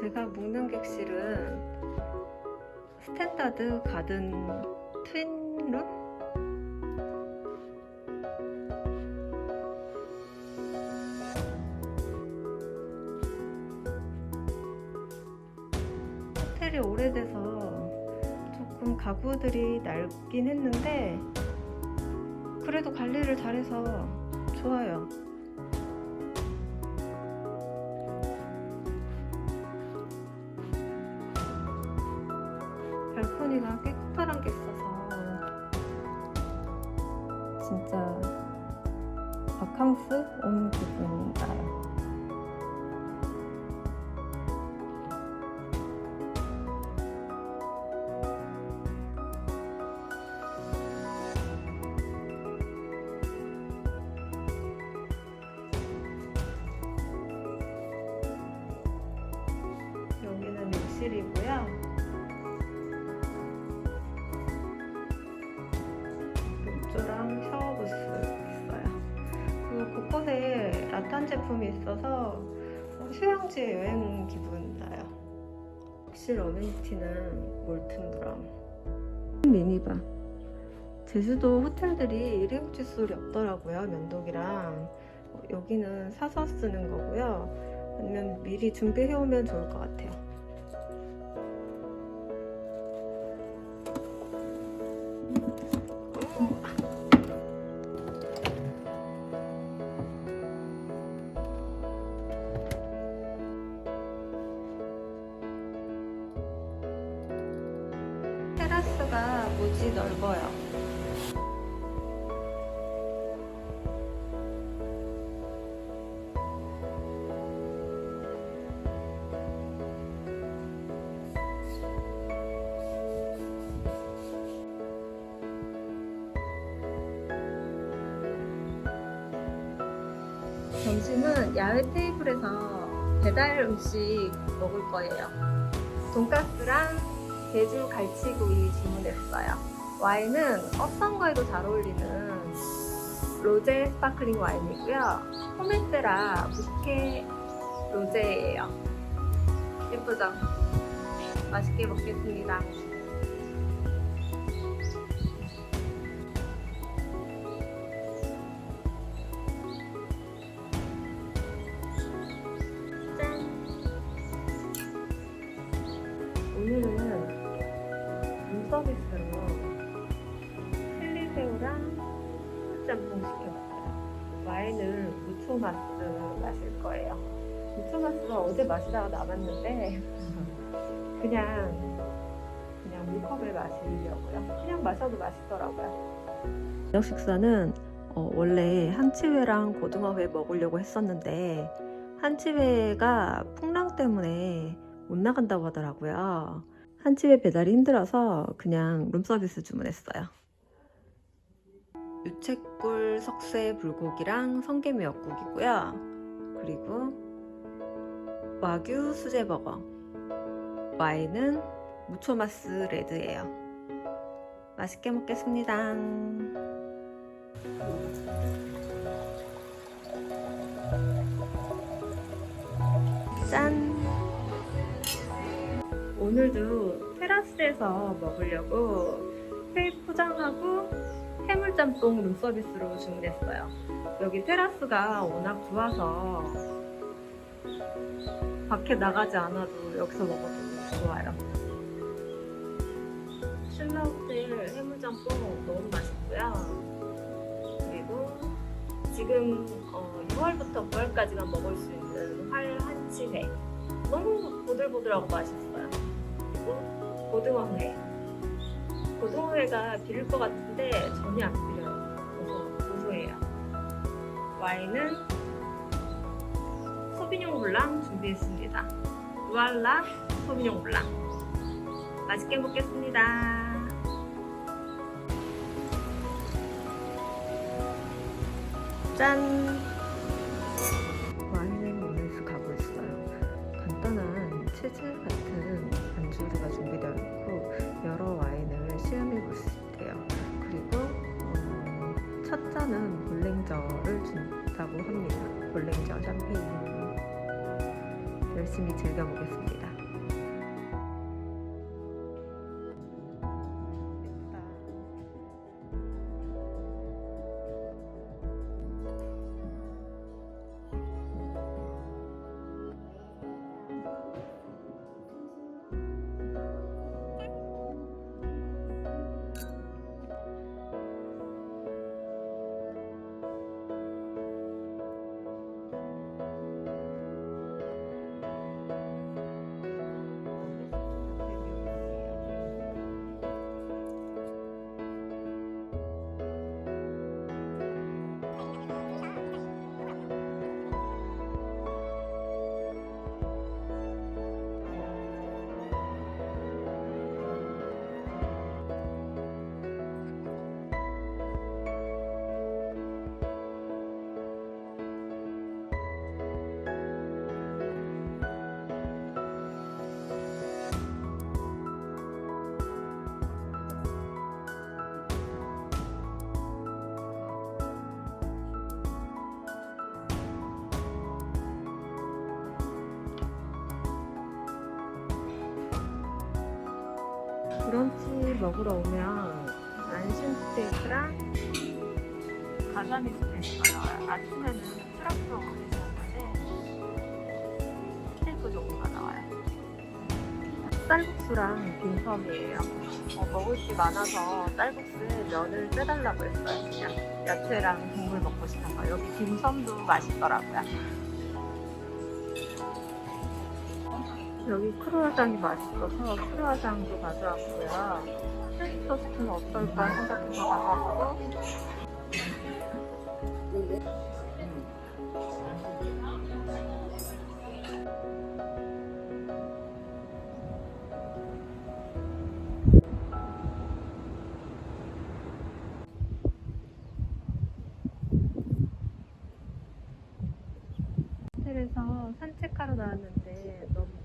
제가 묵는 객실은 스탠다드 가든 트윈룸? 호텔이 오래돼서 조금 가구들이 낡긴 했는데 그래도 관리를 잘해서 좋아요. 발코니가 꽤 커다란 게 있어서 진짜 바캉스 온 기분이 나요. 여기는 욕실이고요. 욕조랑 샤워 부스 있어요. 그리고 곳곳에 라탄 제품이 있어서 휴양지 여행 기분 나요. 욕실 어메니티는 몰튼 브라운. 미니바. 제주도 호텔들이 일회용 칫솔이 없더라고요. 면도기랑. 어, 여기는 사서 쓰는 거고요. 아니면 미리 준비해 오면 좋을 것 같아요. 무지 넓어요. 점심은 야외 테이블에서 배달 음식 먹을 거예요. 돈가스랑 제주 갈치구이 주문했어요. 와인은 어떤 거에도 잘 어울리는 로제 스파클링 와인이고요. 포메세라 부케 로제예요. 예쁘죠? 맛있게 먹겠습니다. 마실 거예요. 무초마스가 어제 마시다가 남았는데 그냥 그냥 물컵을 마시려고요. 그냥 마셔도 맛있더라고요. 저녁 식사는 어, 원래 한치회랑 고등어회 먹으려고 했었는데 한치회가 풍랑 때문에 못 나간다고 하더라고요. 한치회 배달이 힘들어서 그냥 룸서비스 주문했어요. 유채꿀 석쇠 불고기랑 성게미 엽국이고요. 그리고 와규 수제버거. 와인은 무초마스 레드예요. 맛있게 먹겠습니다. 짠! 오늘도 테라스에서 먹으려고 회 포장하고 해물짬뽕 룸서비스로 주문했어요. 여기 테라스가 워낙 좋아서 밖에 나가지 않아도 여기서 먹어도 좋아요. 신라 호텔 해물짬뽕 너무 맛있고요. 그리고 지금 어, 6월부터 9월까지만 먹을 수 있는 활 한치회 너무 보들보들하고 맛있어요. 그리고 고등어회 고등어회가 비릴 것 같은데 전혀 안 비려요. 와인은 소비뇽 블랑 준비했습니다. 루알라 소비뇽 블랑 맛있게 먹겠습니다. 짠! 와인을 가고 있어요. 간단한 치즈 합니다. 볼랭저 샴페인 열심히 즐겨보겠습니다. 브런치 먹으러 오면 안심 스테이크랑 가자미 스테이크가 나와요. 아침에는 트러플 올리는데 스테이크 종류가 나와요. 쌀국수랑 빈섬이에요. 어, 먹을 게 많아서 쌀국수에 면을 빼달라고 했어요. 그냥 야채랑 국물 먹고 싶어서 여기 빈섬도 맛있더라고요. 여기 크루아상이 맛있어서 크루아상도 가져왔고요. 치즈 토스트는 어떨까 생각해서 가져왔고 산책하러 나왔는데 너무